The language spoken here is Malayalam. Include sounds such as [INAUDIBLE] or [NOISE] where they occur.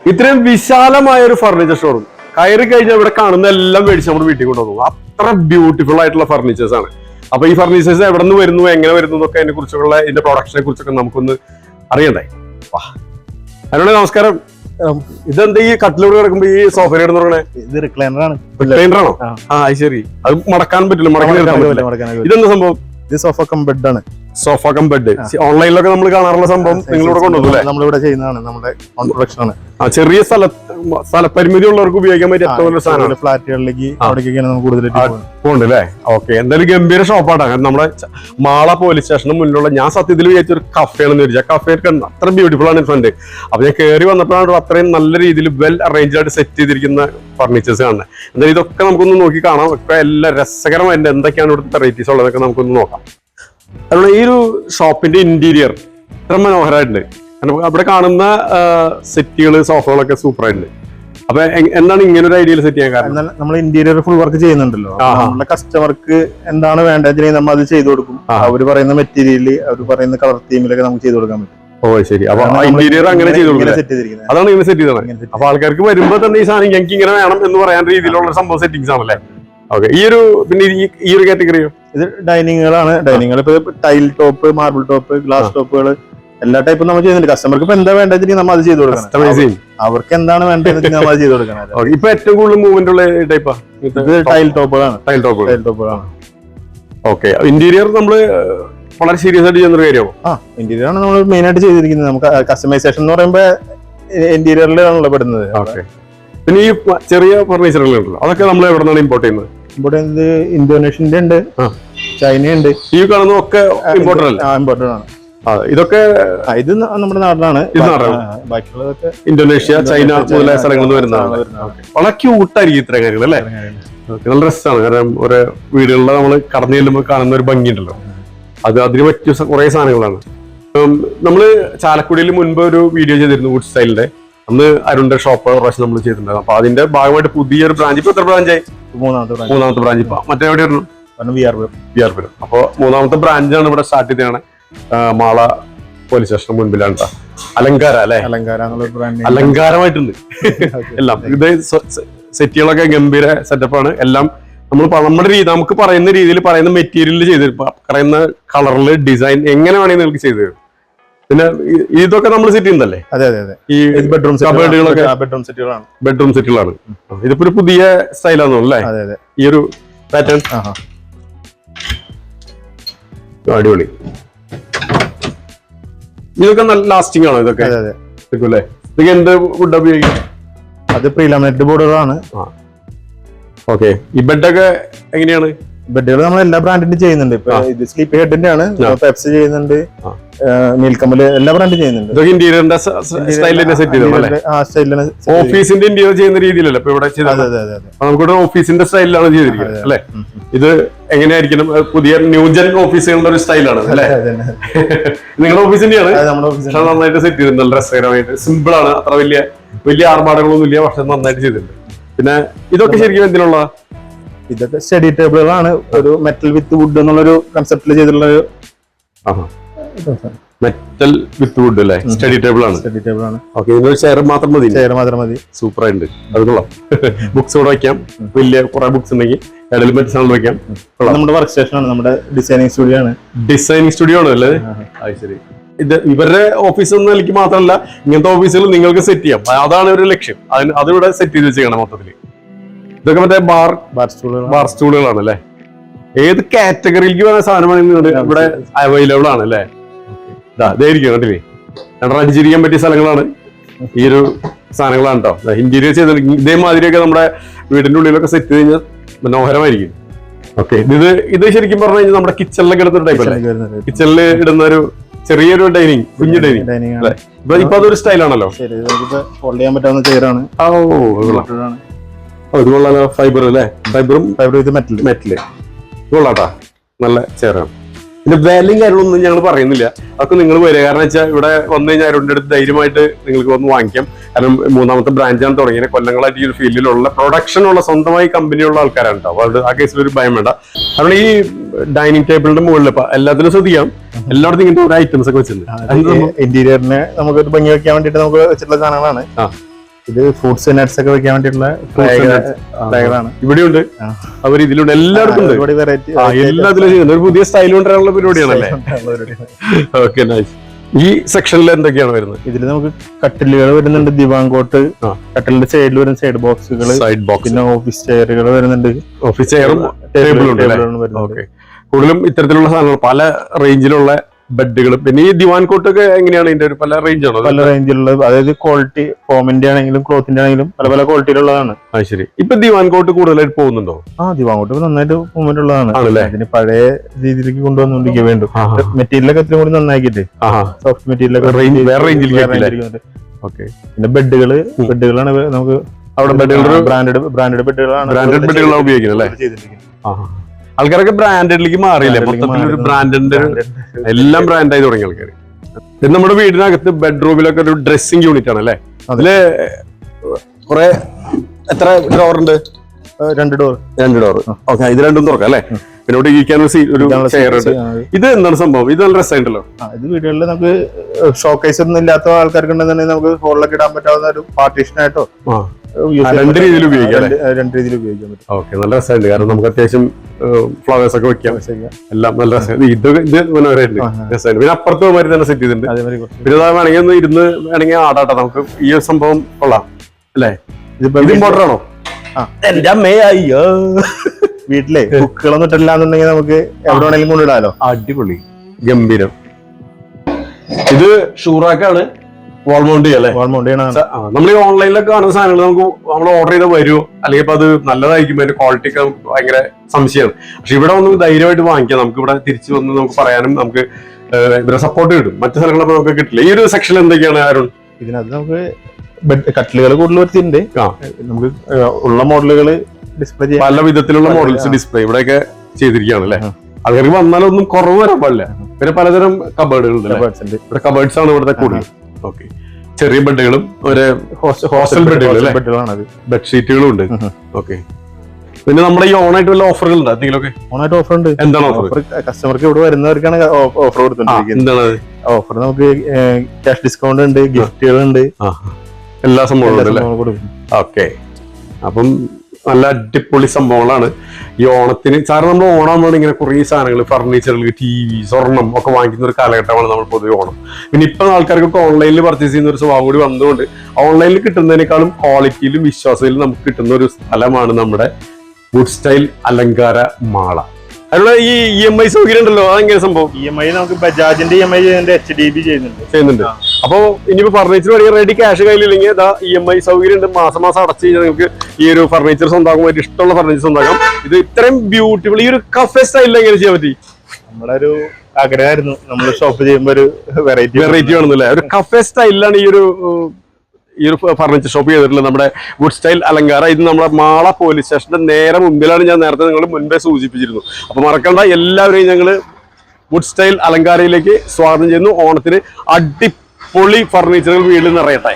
ഇത്രയും വിശാലമായ ഒരു ഫർണിച്ചർ ഷോറൂം കയറി കഴിഞ്ഞാൽ ഇവിടെ കാണുന്ന എല്ലാം മേടിച്ച് നമ്മൾ വീട്ടിൽ കൊണ്ടുപോകും അത്ര ബ്യൂട്ടിഫുൾ ആയിട്ടുള്ള ഫർണിച്ചേഴ്സ് ആണ്. അപ്പൊ ഈ ഫർണിച്ചേഴ്സ് എവിടെ നിന്ന് വരുന്നു എങ്ങനെ വരുന്നു എന്നൊക്കെ അതിനെ കുറിച്ചുള്ള ഇതിന്റെ പ്രൊഡക്ഷനെ കുറിച്ചൊക്കെ നമുക്കൊന്ന് അറിയണ്ടേ? വാ. അതിനോട് നമസ്കാരം. ഇതെന്താ ഈ കട്ടിലൂടെ കിടക്കുമ്പോ ഈ സോഫയിൽ കിടന്ന് ഇത് റിക്ലൈനർ ആണ്. ആണോ? ആ. ശരി. അത് മടക്കാൻ പറ്റില്ല മടക്കാൻ ഇതെന്താ സംഭവം? ഇത് സോഫ കം ബെഡ് ആണ് സോഫ കം ബെഡ് ഓൺലൈനിലൊക്കെ നമ്മൾ കാണാറുള്ള സംഭവം നിങ്ങളിവിടെ കൊണ്ടുവന്നു നമ്മളിവിടെ ചെയ്യുന്നതാണ് നമ്മുടെ ഓൺ പ്രൊഡക്ഷൻ ആണ്. ചെറിയ സ്ഥല സ്ഥലപരിമിതി ഉള്ളവർക്ക് ഉപയോഗിക്കാൻ പറ്റിയ ഏറ്റവും സാധനമാണ്. ഫ്ലാറ്റുകളിലേക്ക് അവിടേക്കൊക്കെയാണ് നമുക്ക് കൂടുതലായിട്ട് പോകുന്നുണ്ട് അല്ലേ ഓക്കെ എന്തായാലും ഗംഭീര ഷോപ്പാണ് കാരണം നമ്മുടെ മാള പോലീസ് സ്റ്റേഷന് മുന്നിലുള്ള ഞാൻ സത്യത്തിൽ വിചാരിച്ച ഒരു കഫേണെന്ന് വിചാരിച്ചു. ആ കഫേ അത്ര ബ്യൂട്ടിഫുൾ ആണ് ഫ്രണ്ട് അപ്പൊ ഞാൻ കയറി വന്നപ്പോഴാണ് അത്രയും നല്ല രീതിയിൽ വെൽ അറേഞ്ച് ആയിട്ട് സെറ്റ് ചെയ്തിരിക്കുന്ന ഫർണിച്ചേഴ്സ് കാണുന്നത് എന്തായാലും ഇതൊക്കെ നമുക്കൊന്ന് നോക്കി കാണാം. ഒക്കെ എല്ലാം രസകരമായിട്ട് എന്തൊക്കെയാണ് ഇവിടുത്തെ വെറൈറ്റീസ് ഉള്ളതൊക്കെ നമുക്കൊന്ന് നോക്കാം. അതുപോലെ ഈ ഒരു ഷോപ്പിന്റെ ഇന്റീരിയർ ഇത്ര മനോഹരമായിട്ടുണ്ട്. കാരണം അവിടെ കാണുന്ന സെറ്റുകൾ സോഫകളൊക്കെ സൂപ്പർ ആയിട്ടുണ്ട് അപ്പൊ എന്താണ് ഇങ്ങനെ ഒരു ഐഡിയയിൽ സെറ്റ് ചെയ്യാൻ കാരണം? നമ്മൾ ഇന്റീരിയർ ഫുൾ വർക്ക് ചെയ്യുന്നുണ്ടല്ലോ. നമ്മുടെ കസ്റ്റമർക്ക് എന്താണ് വേണ്ടത് നമ്മൾ അത് ചെയ്തു കൊടുക്കും. അവർ പറയുന്ന മെറ്റീരിയൽ അവർ പറയുന്ന കളർ തീമിലൊക്കെ നമുക്ക് ചെയ്തു കൊടുക്കാൻ പറ്റും. ഓ ശരി. അപ്പൊ ഇന്റീരിയർ അങ്ങനെ ചെയ്തു അതാണ് ഇങ്ങനെ സെറ്റ് ചെയ്തത്. അപ്പൊ ആൾക്കാർക്ക് വരുമ്പോ തന്നെ ഈ സാധനം ഞങ്ങൾക്ക് ഇങ്ങനെ വേണം എന്ന് പറയാൻ രീതിയിലുള്ള സംഭവം സെറ്റിംഗ്സ് ആണല്ലേ? ഓക്കെ. ഈ ഒരു പിന്നെ ഈ- ഈ ഒരു കാറ്റഗറിയോ ഇത് ഡൈനിങ്ങുകളാണ് ഡൈനിങ്ങുകൾ ഇപ്പൊ tile top marble top glass ടോപ്പുകൾ എല്ലാ ടൈപ്പും നമ്മൾ ചെയ്യുന്നുണ്ട്. കസ്റ്റമർക്ക് ഇപ്പൊ എന്താ വേണ്ടത് നമ്മൾ അത് ചെയ്തു കൊടുക്കണം. അവർക്ക് എന്താണ് വേണ്ടത് നമ്മൾ അത് ചെയ്തു കൊടുക്കണം. ഇപ്പൊ ഏറ്റവും കൂടുതൽ മൂവ്മെന്റ് ഉള്ള ടൈപ്പാ ഇത് ടൈൽ ടോപ്പുകളാണ് ടൈൽ ടോപ്പ് ടൈൽ ടോപ്പുകളാണ് ഓക്കെ ഇന്റീരിയർ നമ്മൾ വളരെ സീരിയസ് ആയിട്ട് ചെയ്യുന്ന കാര്യമാണ്? കാര്യമോ ആ ഇന്റീരിയർ ആണ് നമ്മൾ മെയിൻ ആയിട്ട് ചെയ്തിരിക്കുന്നത്. നമുക്ക് കസ്റ്റമൈസേഷൻ എന്ന് പറയുമ്പോൾ ഇന്റീരിയറിലാണ് പെടുന്നത് ഓക്കെ പിന്നെ ഈ ചെറിയ ഫർണിച്ചറുകളുണ്ടല്ലോ അതൊക്കെ നമ്മൾ എവിടെ നിന്നാണ് ഇമ്പോർട്ട് ചെയ്യുന്നത്? ഇവിടെ ഇത് ഇന്തോനേഷ്യന്റെ ഉണ്ട് ചൈനയുണ്ട്. ഈ കാണുന്ന ഒക്കെ അല്ലേ? ഇമ്പോർട്ടഡ് ആണ്. ഇതൊക്കെ ഇത് നമ്മുടെ നാടിനാണ് ബാക്കിയുള്ളതൊക്കെ ഇന്തോനേഷ്യ ചൈന മുതലായ സ്ഥലങ്ങളിൽ നിന്ന് വരുന്നതാണ്. വളരെ ക്യൂട്ടായിരിക്കും ഇത്തരം കാര്യങ്ങൾ അല്ലേ? നല്ല രസമാണ്. കാരണം ഒരു വീടുകളിലെ നമ്മൾ കടന്നു ചെല്ലുമ്പോൾ കാണുന്ന ഒരു ഭംഗിയുണ്ടല്ലോ. അത് അതിന് പറ്റിയ കുറെ സാധനങ്ങളാണ്. നമ്മൾ നമ്മൾ ചാലക്കുടിയിൽ മുൻപ് ഒരു വീഡിയോ ചെയ്തിരുന്നു വുഡ് സ്റ്റൈലിന്റെ അന്ന് അരുണിന്റെ ഷോപ്പ് പ്രാവശ്യം നമ്മൾ ചെയ്തിട്ടുണ്ടായിരുന്നു. അപ്പൊ അതിന്റെ ഭാഗമായിട്ട് പുതിയൊരു ബ്രാഞ്ച് ഇപ്പൊ എത്ര ബ്രാഞ്ചായി മൂന്നാമത്തെ മൂന്നാമത്തെ ബ്രാഞ്ച് ഇപ്പൊ. മറ്റേ എവിടെയായിരുന്നു കാരണം വി ആർ ബി ആർ പുരം അപ്പൊ മൂന്നാമത്തെ ബ്രാഞ്ചാണ് ഇവിടെ സ്റ്റാർട്ട് ചെയ്തതാണ്. മാള പോലീസ് സ്റ്റേഷന് മുൻപിലാണ്. അലങ്കാര അല്ലെ? അലങ്കാര അലങ്കാരമായിട്ടുണ്ട്. [LAUGHS] എല്ലാം. ഇത് സെറ്റുകളൊക്കെ ഗംഭീര സെറ്റപ്പാണ് എല്ലാം നമ്മൾ നമ്മുടെ രീതി നമുക്ക് പറയുന്ന രീതിയിൽ പറയുന്ന മെറ്റീരിയലിൽ ചെയ്ത് പറയുന്ന കളറിൽ ഡിസൈൻ എങ്ങനെ വേണമെങ്കിൽ നിങ്ങൾക്ക് ചെയ്തു തരും. പിന്നെ ഇതൊക്കെ നമ്മൾ സിറ്റി ഉണ്ടല്ലേ അതെ അതെ അതെ. ഈ ബെഡ്റൂം കബേർഡുകളൊക്കെ ബെഡ്റൂം സെറ്റുകളാണ് ബെഡ്റൂം സെറ്റുകളാണ് ഇതിപ്പോ ഒരു പുതിയ സ്റ്റൈലാണ് അല്ലേ? അതെ അതെ. ഈ ഒരു പാറ്റേൺ അടിപൊളി. ഇതൊക്കെ നല്ല ലാസ്റ്റിംഗ് ആണോ ഇതൊക്കെ? അല്ലേ? എന്ത് വുഡ് ഉപയോഗിക്കും അത് പ്രീലാമിനേറ്റഡ് ബോർഡുകളാണ് ഓക്കെ ഈ ബെഡൊക്കെ എങ്ങനെയാണ്? ബെഡുകൾ നമ്മൾ എല്ലാ ബ്രാൻഡിന്റെ ചെയ്യുന്നുണ്ട്. ഇപ്പൊ. ഇത് സ്ലീപ്പ് ഹെഡിന്റെ ആണ് പെപ്സി ചെയ്യുന്നുണ്ട്. നീൽക്കമ്പൽ എല്ലാ ബ്രാൻഡും ചെയ്യുന്നുണ്ട്. ഇതൊക്കെ ഇന്റീരിയറിന്റെ സ്റ്റൈലിനെ സെറ്റ് ഓഫീസിന്റെ ഇന്റീരിയർ ചെയ്യുന്ന രീതിയിലല്ല ഇപ്പൊ ഇവിടെ നമുക്കിവിടെ ഓഫീസിന്റെ സ്റ്റൈലിലാണ് ചെയ്തിരിക്കുന്നത്. അല്ലെ. ഇത് എങ്ങനെയായിരിക്കണം? പുതിയ ന്യൂജൻ ഓഫീസുകളുടെ ഒരു സ്റ്റൈലാണ് അല്ലെ. [LAUGHS] നിങ്ങളുടെ ഓഫീസിന്റെയാണ്? പക്ഷെ നന്നായിട്ട് സെറ്റ് ചെയ്തിട്ടുണ്ട് നല്ല രസകരമായിട്ട്. സിമ്പിൾ ആണ് അത്ര വലിയ വലിയ ആർഭാടങ്ങളൊന്നും ഇല്ല പക്ഷെ നന്നായിട്ട് ചെയ്തിട്ടുണ്ട്. പിന്നെ ഇതൊക്കെ ശരിക്കും എന്തിനുള്ള? ഇതൊക്കെ സ്റ്റഡി ടേബിളുകളാണ്. ഒരു മെറ്റൽ വിത്ത് വുഡ് എന്നുള്ളൊരു കൺസെപ്റ്റിൽ ചെയ്തിട്ടുള്ള ഒരു മെറ്റൽ വിത്ത് വുഡ് അല്ലേ? സ്റ്റഡി ടേബിൾ ആണ്. സ്റ്റഡി ടേബിൾ ആണ്. ഓക്കെ ഇതിനൊരു ചെയർ മാത്രം മതി. ചെയർ മാത്രം മതി. സൂപ്പർ ഉണ്ട് അത് കൊള്ളാം. ബുക്സ് കൂടെ വെക്കാം. വലിയ കുറെ ബുക്സ് ഉണ്ടെങ്കിൽ ഇടയിൽ മറ്റു സാധനം വെക്കാം. നമ്മുടെ വർക്ക് സ്റ്റേഷൻ ആണ്. നമ്മുടെ ഡിസൈനിങ് സ്റ്റുഡിയോ ആണ്. ഡിസൈനിങ് സ്റ്റുഡിയോ ആണ് അല്ലേ അത് ശരി. ഇത് ഇവരുടെ ഓഫീസ് എന്ന നിലയ്ക്ക് മാത്രമല്ല ഇങ്ങനത്തെ ഓഫീസുകൾ നിങ്ങൾക്ക് സെറ്റ് ചെയ്യാം. അതാണ് ഒരു ലക്ഷ്യം. അതിന് അതിവിടെ സെറ്റ് ചെയ്ത് വെച്ചേക്കണം മൊത്തത്തിൽ ഇതൊക്കെ മറ്റേ ബാർ ബാർ സ്റ്റൂളുകളാണ് അല്ലേ ഏത് കാറ്റഗറിയിലേക്ക് വേണ സാധനമാണ് ഇവിടെ അവൈലബിൾ ആണ് അല്ലേ ഇതായിരിക്കും കണ്ടില്ലേ രണ്ടര അഞ്ചിരിക്കാൻ പറ്റിയ സ്ഥലങ്ങളാണ്. ഈ ഒരു സാധനങ്ങളാണ് കേട്ടോ. ഇന്റീരിയർ ചെയ്ത ഇതേമാതിരിയൊക്കെ നമ്മുടെ വീടിന്റെ ഉള്ളിലൊക്കെ സെറ്റ് ചെയ്ത് കഴിഞ്ഞാൽ മനോഹരമായിരിക്കും. ഓക്കെ ഇത് ഇത് ശരിക്കും പറഞ്ഞു കഴിഞ്ഞാൽ നമ്മുടെ കിച്ചണിലൊക്കെ ഇടുന്ന ടൈപ്പ് അല്ലേ? കിച്ചണിൽ ഇടുന്ന ഒരു ചെറിയൊരു ഡൈനിങ് കുഞ്ഞു ഡൈനിങ് ഇപ്പൊ ഇപ്പൊ അതൊരു സ്റ്റൈലാണല്ലോ ചെയ്യാൻ പറ്റാവുന്ന ചെയറാണ് ഓ, ഇത് കൊള്ളാലോ ഫൈബർ അല്ലേ? ഫൈബറും ഫൈബർ ഇത് മെറ്റൽ മെറ്റൽ കൊള്ളാട്ടാ നല്ല ചെയറാണ്. പിന്നെ വിലയും കാര്യങ്ങളൊന്നും ഞങ്ങൾ പറയുന്നില്ല. അതൊക്കെ നിങ്ങൾ വരിക. കാരണം വെച്ചാൽ ഇവിടെ വന്നു കഴിഞ്ഞാൽ അവരുടെ അടുത്ത് ധൈര്യമായിട്ട് നിങ്ങൾക്ക് വന്ന് വാങ്ങിക്കാം. കാരണം മൂന്നാമത്തെ ബ്രാഞ്ചാണ് തുടങ്ങിയത്. കൊല്ലങ്ങളായിട്ട് ഈ ഒരു ഫീൽഡിലുള്ള പ്രൊഡക്ഷൻ ഉള്ള സ്വന്തമായി കമ്പനിയുള്ള ആൾക്കാരാണ് കേട്ടോ അപ്പോൾ ആ കേസിൽ ഒരു ഭയം വേണ്ട. കാരണം ഈ ഡൈനിങ് ടേബിളിന്റെ മുകളിൽ ഇപ്പൊ എല്ലാത്തിലും ശ്രദ്ധിക്കാം. എല്ലായിടത്തും ഇങ്ങനത്തെ ഒരു ഐറ്റംസ് ഒക്കെ വെച്ചിട്ടുണ്ട്. ഇന്റീരിയറിന് നമുക്ക് ഭംഗി വെക്കാൻ വേണ്ടിയിട്ട് നമുക്ക് വെച്ചിട്ടുള്ള സാധനങ്ങളാണ്. ആ. ഇത് ഫ്രൂട്ട്സ് നട്ട്സ് ഒക്കെ വെക്കാൻ വേണ്ടിയിട്ടുള്ള. ഫ്ലേവറാണ് ഇവിടെയുണ്ട്. അവർ ഇതിലുണ്ട്. എല്ലായിടത്തും ഒരുപാട് വെറൈറ്റി എല്ലാത്തിലും ചെയ്യുന്നുണ്ട്. ഒരു പുതിയ സ്റ്റൈൽ കൊണ്ടുവരാനുള്ള പരിപാടിയാണല്ലേ ഓക്കെ നൈസ് ഈ സെക്ഷനിൽ എന്തൊക്കെയാണ് വരുന്നത്? ഇതിൽ നമുക്ക് കട്ടിലുകൾ വരുന്നുണ്ട് ദിവാങ്കോട്ട് കട്ടിലിന്റെ സൈഡിൽ വരുന്ന സൈഡ് ബോക്സുകൾ സൈഡ് ബോക്സ് പിന്നെ ഓഫീസ് ചെയറുകൾ വരുന്നുണ്ട്. ഓഫീസ് ചെയറും ടേബിളും കൂടുതലും ഇത്തരത്തിലുള്ള സാധനങ്ങൾ പല റേഞ്ചിലുള്ള ബെഡുകളും. പിന്നെ ഈ ദിവാൻ കോട്ടൊക്കെ എങ്ങനെയാണ് ഇതിന്റെ ഒരു പല റേഞ്ച് ആണോ? പല റേഞ്ചിലുള്ള അതായത് ക്വാളിറ്റി ഫോമിന്റെ ആണെങ്കിലും ക്ലോത്തിന്റെ ആണെങ്കിലും പല പല ക്വാളിറ്റിയിലുള്ളതാണ് ആ ശരി. ഇപ്പൊ ദിവാൻ കോട്ട് കൂടുതലായിട്ട് പോകുന്നുണ്ടോ? ആ ദിവാങ്കോട്ട് ഇപ്പൊ നന്നായിട്ട് മൂവ്മെന്റ് ഉള്ളതാണ്? അതിന് പഴയ രീതിയിലേക്ക് കൊണ്ടുവന്നുകൊണ്ടിരിക്കുക വേണ്ടും. മെറ്റീരിയലൊക്കെ ഇത്തിരി കൂടി നന്നാക്കിയിട്ട് സോഫ്റ്റ് മെറ്റീരിയലൊക്കെ റേഞ്ച് വേറെ? ഓക്കെ പിന്നെ ബെഡുകൾ ബെഡുകളാണ് നമുക്ക് അവിടെ ബെഡുകൾ ബ്രാൻഡഡ് ബ്രാൻഡഡ് ബെഡുകളാണ് ബ്രാൻഡഡ് ബെഡുകളാണ് ഉപയോഗിക്കുന്നത് അല്ലേ. ആൾക്കാരൊക്കെ ബ്രാൻഡഡിലേക്ക് മാറിയില്ലേ? മൊത്തത്തിൽ ഒരു. ബ്രാൻഡിന്റെ എല്ലാം ബ്രാൻഡായി തുടങ്ങി ആൾക്കാർ ഇത് നമ്മുടെ വീടിനകത്ത് ബെഡ്റൂമിലൊക്കെ ഒരു ഡ്രസ്സിംഗ് യൂണിറ്റ് ആണ് അല്ലേ? അതിൽ കുറെ എത്ര ഡോർ ഉണ്ട്? രണ്ട് ഡോർ രണ്ട് ഡോർ ഓക്കെ ഇത് രണ്ടും തുറക്കാം അല്ലേ? പിന്നെ ഇവിടെ ഇരിക്കാൻ ഒരു സീ- ഒരു ചെയർ ഉണ്ട്. ഇത് എന്താണ് സംഭവം? ഇത് നല്ല രസമുണ്ടല്ലോ ഇത് വീടുകളിൽ നമുക്ക് ഷോക്കേസ് ഒന്നും ഇല്ലാത്ത ആൾക്കാർക്ക് ഉണ്ടെന്നുണ്ടെങ്കിൽ നമുക്ക് ഹോളിലൊക്കെ ഇടാൻ പറ്റാവുന്ന ഒരു പാർട്ടീഷൻ രണ്ട്. രീതിയിൽ ഉപയോഗിക്കാം രണ്ട് രണ്ട് രീതിയിൽ ഉപയോഗിക്കാൻ പറ്റും. ഓക്കെ നല്ല രസമുണ്ട്. കാരണം നമുക്ക് അത്യാവശ്യം ഫ്ലവേഴ്സ് ഒക്കെ വെക്കാം. ചെയ്യാം. എല്ലാം നല്ല രസമുണ്ട്. ഇത് ഇത് ആ. രസമുണ്ട്. പിന്നെ അപ്പുറത്ത് മാതിരി തന്നെ സെറ്റ് ചെയ്തിട്ടുണ്ട്. പിന്നെ വേണമെങ്കിൽ ഒന്ന് ഇരുന്ന് വേണമെങ്കിൽ ആടാട്ടെ നമുക്ക് ഈ ഒരു സംഭവം കൊള്ളാം. അല്ലേ? ഇതിപ്പോ ഇത് ഇമ്പോർട്ടന്റ് ആണോ. എന്റെ അമ്മേ അയ്യോ. വീട്ടിലെ ബുക്കുകളൊന്നും ഇട്ടില്ലാന്നുണ്ടെങ്കിൽ നമുക്ക് എവിടെ വേണമെങ്കിലും കൊണ്ടിടാലോ അടിപൊളി. ഗംഭീരം. ഇത് ഷൂറാക്കാണ്. വാൾമൗണ്ട് അല്ലേ വാൾമൗണ്ട് നമ്മൾ ഈ ഓൺലൈനിലൊക്കെ കാണുന്ന സാധനങ്ങൾ നമുക്ക് നമ്മൾ ഓർഡർ ചെയ്താൽ വരുമോ അല്ലെങ്കിൽ ഇപ്പൊ അത് നല്ലതായിരിക്കും അതിന്റെ ക്വാളിറ്റി ഒക്കെ ഭയങ്കര സംശയമാണ് പക്ഷെ ഇവിടെ ഒന്ന് ധൈര്യമായിട്ട് വാങ്ങിക്കാം. നമുക്ക് ഇവിടെ തിരിച്ചു വന്ന് നമുക്ക് പറയാനും നമുക്ക് ഇവരെ സപ്പോർട്ട് കിട്ടും. മറ്റു സ്ഥലങ്ങളൊക്കെ നമുക്ക് കിട്ടില്ല. ഈ ഒരു സെക്ഷൻ എന്തൊക്കെയാണ് അരുൺ? ഇതിനകത്ത് നമുക്ക് കട്ടിലുകൾ കൂടുതൽ വരുത്തിണ്ട്. നമുക്ക് ഉള്ള മോഡലുകൾ ഡിസ്പ്ലേ ചെയ്യാം. പല വിധത്തിലുള്ള മോഡൽസ്. ഡിസ്പ്ലേ ഇവിടെയൊക്കെ ചെയ്തിരിക്കുകയാണ് അല്ലേ. ആൾക്കാർക്ക് വന്നാലൊന്നും കുറവ് വരാൻ പാടില്ല. പിന്നെ പലതരം കബേർഡുകൾ ഉണ്ട്. ഇവിടെ കബേർഡ്സ് ആണ് ഇവിടുത്തെ കൂടുതൽ. ഓക്കെ ചെറിയ ബെഡുകളും ഒരു ഹോസ്റ്റൽ ബെഡുകളാണ് ബെഡ്ഷീറ്റുകളും ഉണ്ട്. ഓക്കെ പിന്നെ നമ്മുടെ ഈ ഓണായിട്ട് വല്ല ഓഫറുകൾ ഉണ്ട് എന്തെങ്കിലുമൊക്കെ? ഓണായിട്ട് ഓഫർ ഉണ്ട്. എന്താണ് ഓഫർ കസ്റ്റമർക്ക് ഇവിടെ വരുന്നവർക്കാണ് ഓഫർ എന്താണ് ഓഫർ നമുക്ക് ക്യാഷ് ഡിസ്കൗണ്ട് ഉണ്ട് ഗിഫ്റ്റുകൾ ഉണ്ട് എല്ലാ സംഭവം ഓക്കെ അപ്പം നല്ല അടിപൊളി സംഭവങ്ങളാണ്. ഈ ഓണത്തിന് സാറ് നമ്മൾ ഓണം എന്ന് ഇങ്ങനെ കുറേ സാധനങ്ങൾ ഫർണിച്ചറുകൾ ടി വി സ്വർണം ഒക്കെ വാങ്ങിക്കുന്ന ഒരു കാലഘട്ടമാണ് നമ്മൾ പൊതുവെ ഓണം. പിന്നെ ഇപ്പം ആൾക്കാർക്കൊക്കെ ഓൺലൈനിൽ പർച്ചേസ് ചെയ്യുന്ന ഒരു സ്വഭാവം കൂടി വന്നതുകൊണ്ട് ഓൺലൈനിൽ കിട്ടുന്നതിനേക്കാളും ക്വാളിറ്റിയിലും വിശ്വാസത്തിലും നമുക്ക് കിട്ടുന്ന ഒരു സ്ഥലമാണ് നമ്മുടെ വുഡ് സ്റ്റൈൽ അലങ്കാര മാള. അതിനുള്ള ഈ ഇ എം ഐ സൗകര്യം ഉണ്ടല്ലോ അതെങ്ങനെ സംഭവം? ഇ എം ഐ നമുക്ക് ബജാജിന്റെ ഇ എം ഐ ചെയ്യുന്നുണ്ട് എച്ച് ഡി ബി ചെയ്യുന്നുണ്ട്. ചെയ്യുന്നുണ്ട്. അപ്പൊ ഇനിയിപ്പോ ഫർണിച്ചർ വേണമെങ്കിൽ റെഡി ക്യാഷ് കയ്യിലില്ലെങ്കിൽ ഇതാ ഇ എം ഐ സൗകര്യം ഉണ്ട് മാസം മാസം അടച്ചു കഴിഞ്ഞാൽ നിങ്ങൾക്ക് ഈ ഒരു ഫർണിച്ചർ സ്വന്തമാക്കാൻ ഒരു ഇഷ്ടമുള്ള ഫർണിച്ചർ സ്വന്തമാക്കാം. ഇത് ഇത്രയും ബ്യൂട്ടിഫുൾ ഈ ഒരു കഫേ സ്റ്റൈലിൽ എങ്ങനെ ചെയ്യാൻ പറ്റി? നമ്മളൊരു ആഗ്രഹമായിരുന്നു നമ്മൾ ഷോപ്പ് ചെയ്യുമ്പോൾ ഒരു വെറൈറ്റി വെറൈറ്റി ആണെന്നല്ലേ ഒരു കഫേ സ്റ്റൈലിലാണ് ഈ ഒരു ഈ ഒരു ഫർണിച്ചർ ഷോപ്പ് ചെയ്തിട്ടുള്ളത് നമ്മുടെ വുഡ് സ്റ്റൈൽ അലങ്കാര. ഇത് നമ്മുടെ മാള പോലീസ് സ്റ്റേഷന്റെ നേരെ മുമ്പിലാണ് ഞാൻ നേരത്തെ നിങ്ങൾ മുൻപേ സൂചിപ്പിച്ചിരുന്നു അപ്പൊ മറക്കണ്ട എല്ലാവരെയും ഞങ്ങൾ വുഡ് സ്റ്റൈൽ അലങ്കാരയിലേക്ക് സ്വാഗതം ചെയ്യുന്നു. ഓണത്തിന് അടിപൊളി ഫർണിച്ചറുകൾ വീട്ടിൽ നിറയട്ടെ.